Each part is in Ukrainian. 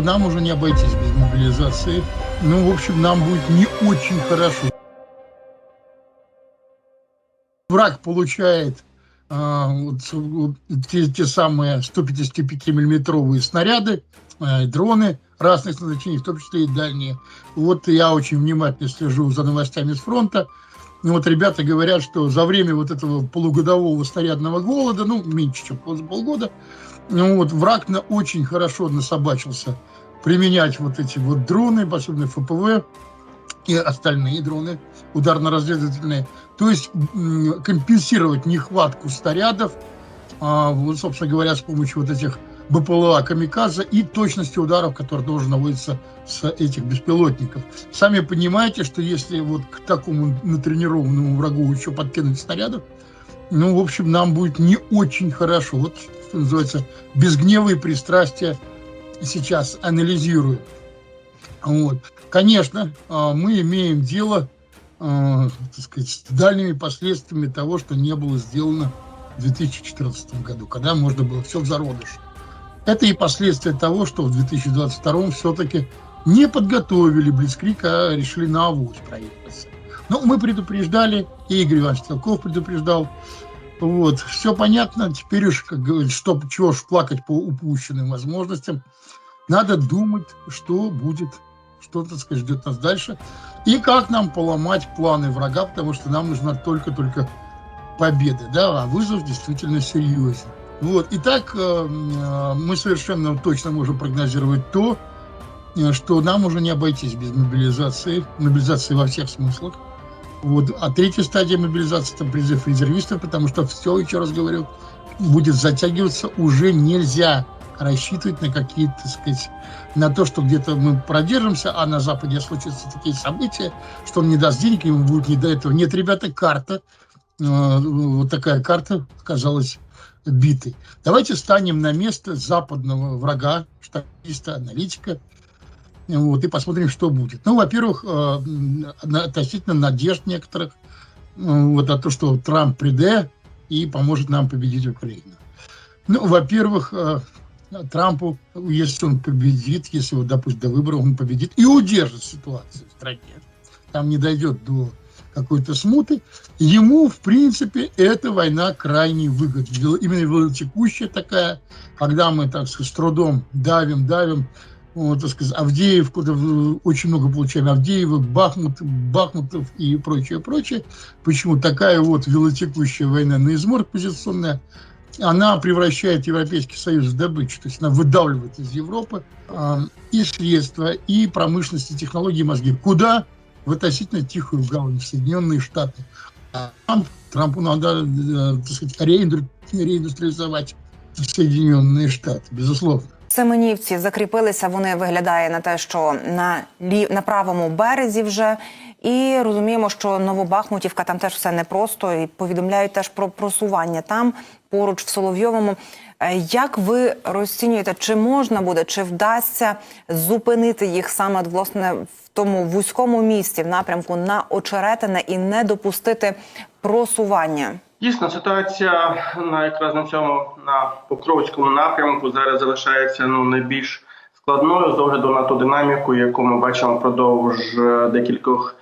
Нам уже не обойтись без мобилизации. Ну, в общем, нам будет не очень хорошо. Враг получает а, вот, вот те, те самые 155-миллиметровые снаряды, а, дроны разных назначений, в том числе и дальние. Вот я очень внимательно слежу за новостями с фронта. Ну, вот ребята говорят, что за время вот этого полугодового снарядного голода, ну, меньше, чем пол- полгода, ну, вот враг на, очень хорошо насобачился применять вот эти вот дроны, особенно ФПВ и остальные дроны ударно-разведывательные. То есть компенсировать нехватку снарядов, а, вот, собственно говоря, с помощью вот этих БПЛА «Камикадзе» и точности ударов, которые должен наводиться с этих беспилотников. Сами понимаете, что если вот к такому натренированному врагу еще подкинуть снарядов, ну, в общем, нам будет не очень хорошо. Вот, что называется, без гнева и пристрастия сейчас анализирую. Вот. Конечно, а, мы имеем дело а, так сказать, с дальними последствиями того, что не было сделано в 2014 году, когда можно было все в зародыше. Это и последствия того, что в 2022 все-таки не подготовили Блицкрик, а решили на авось проехаться. Но мы предупреждали, и Игорь Иванович Стрелков предупреждал. Вот, все понятно. Теперь уж, как говорится, что, чего ж плакать по упущенным возможностям. Надо думать, что будет, что, так сказать, ждет нас дальше. И как нам поломать планы врага, потому что нам нужна только-только победа. Да, а вызов действительно серьезен. Вот. Итак, э, э, мы совершенно точно можем прогнозировать то, э, что нам уже не обойтись без мобилизации, мобилизации во всех смыслах. Вот. А третья стадия мобилизации – это призыв резервистов, потому что все, еще раз говорю, будет затягиваться, уже нельзя рассчитывать на какие-то, так сказать, на то, что где-то мы продержимся, а на Западе случатся такие события, что он не даст денег, ему будет не до этого. Нет, ребята, карта, э, вот такая карта оказалась битой. Давайте станем на место западного врага, штатиста, аналитика, вот, и посмотрим, что будет. Ну, во-первых, э, относительно надежд некоторых, э, вот, о том, что Трамп приде и поможет нам победить Украину. Ну, во-первых, э, Трампу, если он победит, если вот, допустим, до выборов он победит и удержит ситуацию в стране, там не дойдет до какой-то смуты, ему, в принципе, эта война крайне выгодна. Именно текущая такая, когда мы, так с трудом давим, давим, вот, так сказать, Авдеевку, очень много получаем Авдеевок, Бахмут, Бахмутов и прочее, прочее. Почему такая вот велотекущая война на измор позиционная, она превращает Европейский Союз в добычу, то есть она выдавливает из Европы а, и средства, и промышленность, и технологии, и мозги. Куда? В относительно тихую гавань, в Соединенные Штаты. А Трамп- Трампу надо, э, так сказать, реинду- реиндустриализовать Соединенные Штаты, безусловно. Семенівці закріпилися. Вони виглядає на те, що на лі... на правому березі вже. І розуміємо, що Новобахмутівка там теж все непросто. І повідомляють теж про просування там поруч в Соловйовому. Е, Як ви розцінюєте, чи можна буде, чи вдасться зупинити їх саме власне в тому вузькому місці в напрямку на очеретине і не допустити просування? Дійсно, ситуація на якраз на цьому на Покровському напрямку зараз залишається ну найбільш складною з огляду на ту динаміку, яку ми бачимо впродовж е, декількох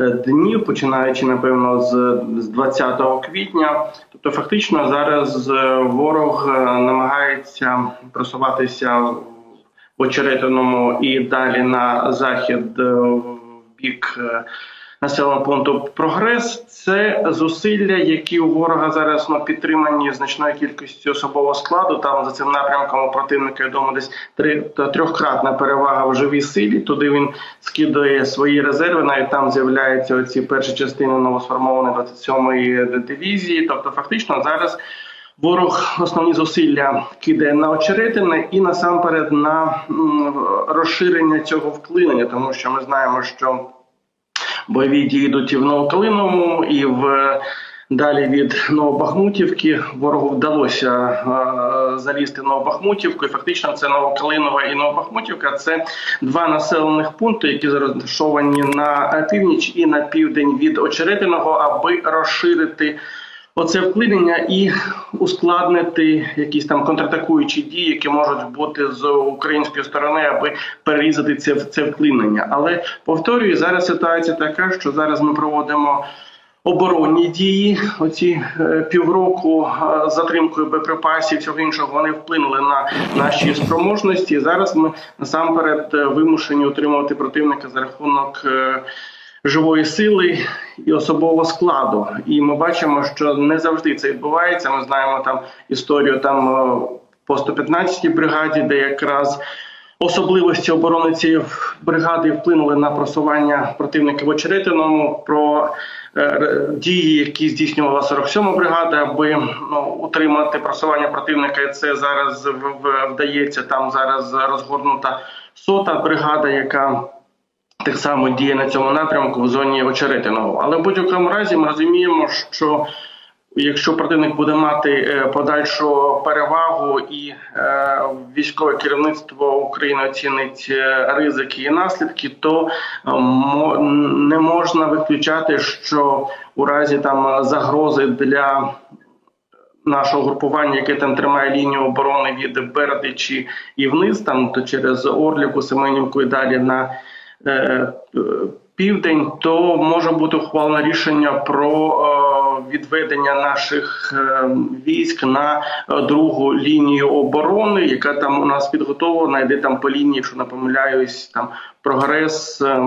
е, днів, починаючи напевно з, з 20 квітня. Тобто, фактично, зараз е, ворог намагається просуватися в очеретиному і далі на захід в бік. Населеного пункту прогрес це зусилля, які у ворога зараз ну, підтримані значною кількістю особового складу. Там за цим напрямком у противника я думаю, десь три трьохкратна перевага в живій силі. Туди він скидує свої резерви. Навіть там з'являються оці перші частини новосформованої 27-ї дивізії. Тобто, фактично зараз. Ворог основні зусилля кидає на очеретини і насамперед на розширення цього вклинення, тому що ми знаємо, що бойові дії йдуть і в Новокалиновому, і в далі від Новобахмутівки. Ворогу вдалося е, залізти в Новобахмутівку. І фактично це Новокалинова і Новобахмутівка. Це два населених пункти, які розташовані на північ і на південь від Очеретиного, аби розширити. Оце вклинення і ускладнити якісь там контратакуючі дії, які можуть бути з української сторони, аби перерізати це це вклинення. Але повторюю, зараз ситуація така, що зараз ми проводимо. Оборонні дії, оці е, півроку е, затримкою боєприпасів, всього іншого, вони вплинули на наші спроможності. Зараз ми насамперед е, вимушені утримувати противника за рахунок живої сили і особового складу. І ми бачимо, що не завжди це відбувається. Ми знаємо там історію там е, по 115-й бригаді, де якраз особливості оборони цієї бригади вплинули на просування противника в очеретиному. Про е, дії, які здійснювала 47-ма бригада, аби ну, утримати просування противника. І це зараз вдається. Там зараз розгорнута сота бригада, яка так само діє на цьому напрямку в зоні очеретиного. Але в будь-якому разі ми розуміємо, що якщо противник буде мати е, подальшу перевагу і е, військове керівництво України оцінить е, ризики і наслідки, то не можна виключати, що у разі там загрози для нашого групування, яке там тримає лінію оборони від Бердичі і вниз, там то через Орлівку, Семенівку і далі на південь, то може бути ухвалено рішення про е, відведення наших е, військ на е, другу лінію оборони, яка там у нас підготовлена, йде там по лінії, якщо не помиляюсь, там прогрес. е,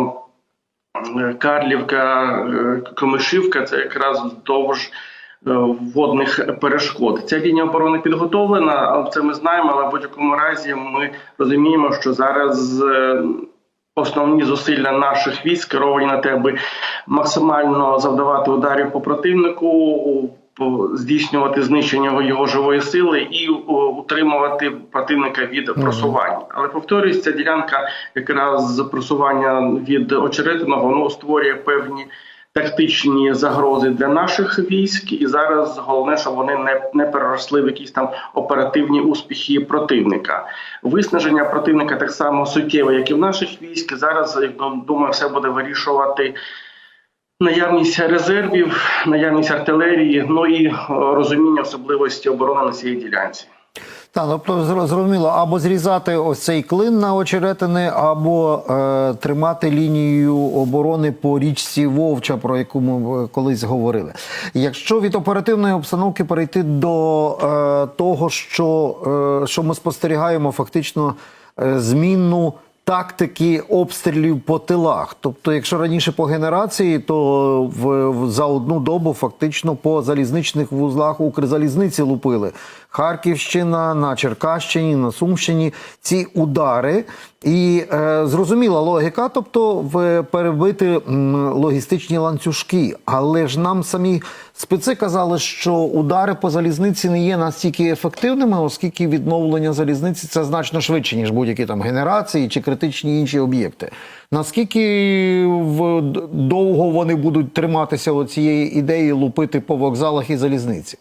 е, Карлівка, е, Комишівка це якраз вздовж е, водних перешкод. Ця лінія оборони підготовлена, це ми знаємо. Але в будь-якому разі ми розуміємо, що зараз е, основні зусилля наших військ керовані на те, аби максимально завдавати ударів по противнику. Здійснювати знищення його- його живої сили і утримувати противника від просування. Але повторюсь, ця ділянка якраз просування від очеретиного ну, створює певні тактичні загрози для наших військ, і зараз головне, щоб вони не, не переросли в якісь там оперативні успіхи противника. Виснаження противника так само суттєве, як і в наших військ. Зараз думаю, все буде вирішувати. Наявність резервів, наявність артилерії, ну і е, розуміння особливості оборони на цій ділянці. Так, тобто зро- зрозуміло, або зрізати ось цей клин на очеретини, або е, тримати лінію оборони по річці Вовча, про яку ми е, колись говорили. Якщо від оперативної обстановки перейти до е, того, що, е, що ми спостерігаємо, фактично е, змінну. Тактики обстрілів по тилах. Тобто, якщо раніше по генерації, то в, в за одну добу фактично по залізничних вузлах Укрзалізниці лупили. Харківщина, на Черкащині, на Сумщині ці удари. І е, зрозуміла логіка, тобто в перебити логістичні ланцюжки. Але ж нам самі специ казали, що удари по залізниці не є настільки ефективними, оскільки відновлення залізниці це значно швидше, ніж будь-які там генерації чи критичні інші об'єкти. Наскільки в довго вони будуть триматися оцієї ідеї лупити по вокзалах і залізниці?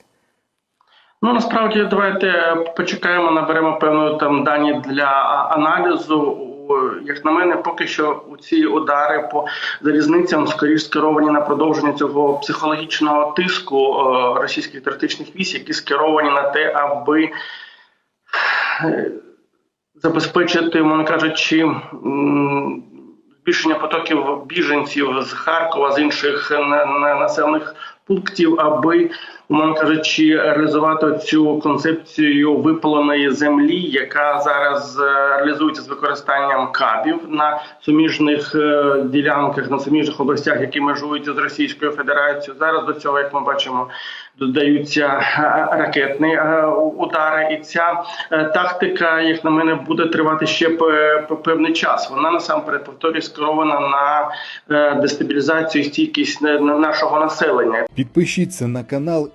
Ну насправді давайте почекаємо, наберемо певно там дані для аналізу. Як на мене, поки що у ці удари по залізницям скоріш скеровані на продовження цього психологічного тиску е, російських терористичних військ, які скеровані на те, аби е, забезпечити, мовно кажучи, збільшення потоків біженців з Харкова, з інших на- на- населених пунктів, аби, умовно кажучи, реалізувати цю концепцію випаленої землі, яка зараз е, реалізується з використанням кабів на суміжних е, ділянках, на суміжних областях, які межують з Російською Федерацією. Зараз до цього, як ми бачимо, додаються е, ракетні удари, і ця тактика, як на мене, буде тривати ще пе- пе- певний час. Вона насамперед повторюю, скерована на дестабілізацію і стійкість на- нашого населення. Підпишіться на канал